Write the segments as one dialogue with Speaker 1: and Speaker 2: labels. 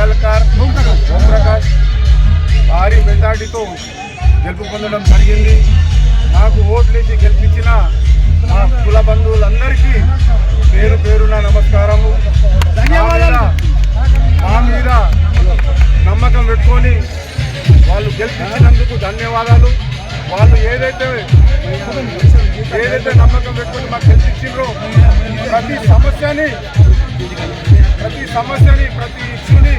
Speaker 1: మిరాల్కార్ ఓంప్రకాష్ భారీ మెజార్టీతో గెలుపు పొందడం జరిగింది. నాకు ఓట్లేసి గెలిపించిన మా కుల బంధువులందరికీ పేరు పేరున నమస్కారము. మా మీద నమ్మకం పెట్టుకొని వాళ్ళు గెలిపించినందుకు ధన్యవాదాలు. వాళ్ళు ఏదైతే ఏదైతే నమ్మకం పెట్టుకొని మాకు గెలిపించిండ్రో ప్రతి సమస్యని సమస్యని ప్రతి ఇష్యూని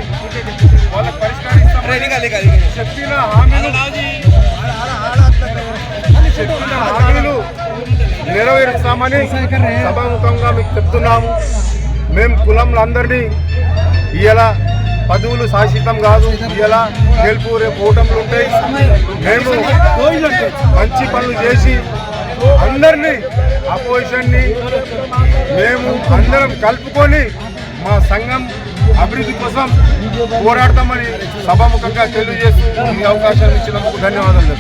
Speaker 1: వాళ్ళకి పరిష్కరిస్తామని చెప్పిన హామీలు చెప్పిన హామీలు నెరవేరుస్తామని సభాముఖంగా మీకు చెప్తున్నాము. మేము కులంలందరినీ ఇలా పదవులు శాశ్వతం కాదు. ఇలా గెలుపు రేపు ఓటములు ఉంటాయి. మేము మంచి పనులు చేసి అందరినీ అపోజిషన్ని మేము అందరం కలుపుకొని మా సంఘం అభివృద్ధి కోసం పోరాడతామని సభాముఖంగా తెలియజేస్తూ ఈ అవకాశాన్ని ఇచ్చినందుకు ధన్యవాదాలు.